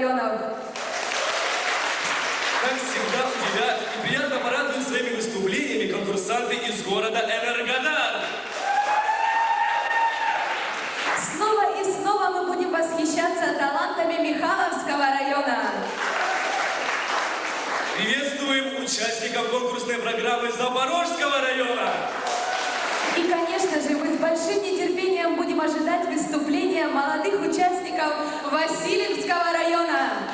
районов. Как всегда удивят и приятно порадуют своими выступлениями конкурсанты из города Энергодар. Снова и снова мы будем восхищаться талантами Михайловского района. Приветствуем участников конкурсной программы Запорожского района. И, конечно же, мы с большим нетерпением будем ожидать выступления молодых участников Васильевского района.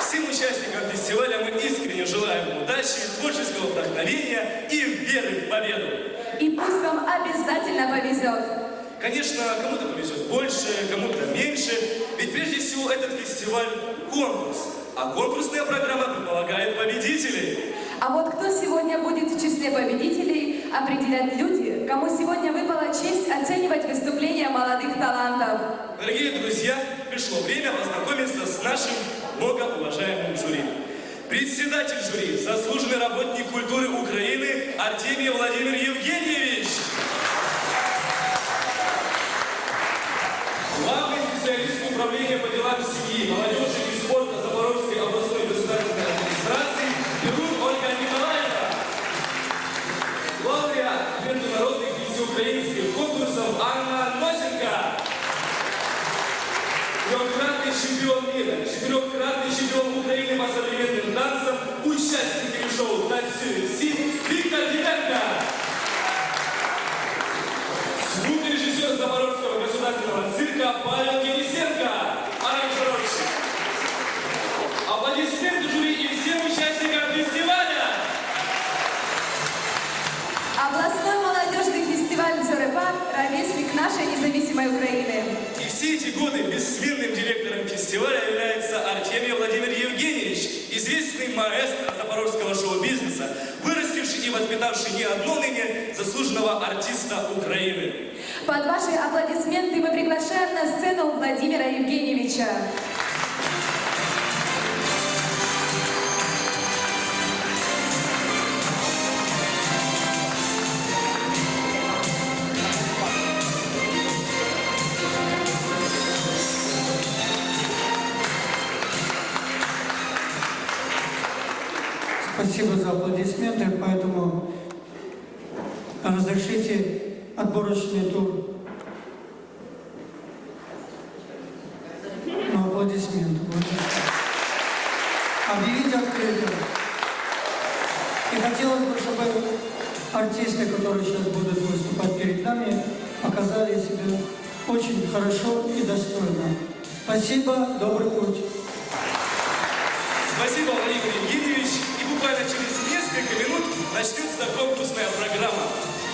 Всем участникам фестиваля мы искренне желаем удачи, творческого вдохновения и веры в победу. И пусть вам обязательно повезет. Конечно, кому-то повезет больше, кому-то меньше, ведь прежде всего этот фестиваль – конкурс, а конкурсная программа предполагает победителей. А вот кто сегодня будет в числе победителей, определят люди, кому сегодня выпала честь оценивать выступления молодых талантов. Дорогие друзья, пришло время познакомиться с нашим. Председатель жюри, заслуженный работник культуры Украины Артемий Владимир Евгеньевич. Главный специалист управления по делам семьи, молодежи и спорта Запорожской областной государственной администрации Перун Ольга Николаевна. Лауреат международных и всеукраинских конкурсов Анна чемпион мира, четырехкратный чемпион Украины по современным танцам, участник телешоу «Танцует Си» Виктор Диденко. Звукорежиссер Запорожского государственного цирка Павел Денисенко. Аранжировщик. Аплодисменты жюри и всем участникам фестиваля. Областной молодежный фестиваль «Зерепак» – ровесник нашей независимой Украины. Все эти годы бессменным директором фестиваля является Артемий Владимир Евгеньевич, известный маэстро запорожского шоу-бизнеса, вырастивший и воспитавший не одно ныне заслуженного артиста Украины. Под ваши аплодисменты мы приглашаем на сцену Владимира Евгеньевича. Спасибо за аплодисменты, поэтому разрешите отборочный тур. Ну, аплодисменты. Объявить открыто. И хотелось бы, чтобы артисты, которые сейчас будут выступать перед нами, показали себя очень хорошо и достойно. Спасибо, добрый путь. Спасибо, Владимир буквально через несколько минут начнется конкурсная программа.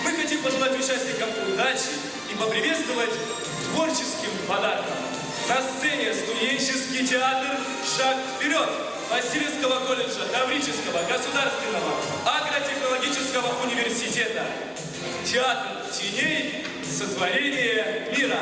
Мы хотим пожелать участникам удачи и поприветствовать творческим подарком. На сцене студенческий театр «Шаг вперед» Васильевского колледжа Таврического государственного агротехнологического университета. Театр теней, сотворение мира.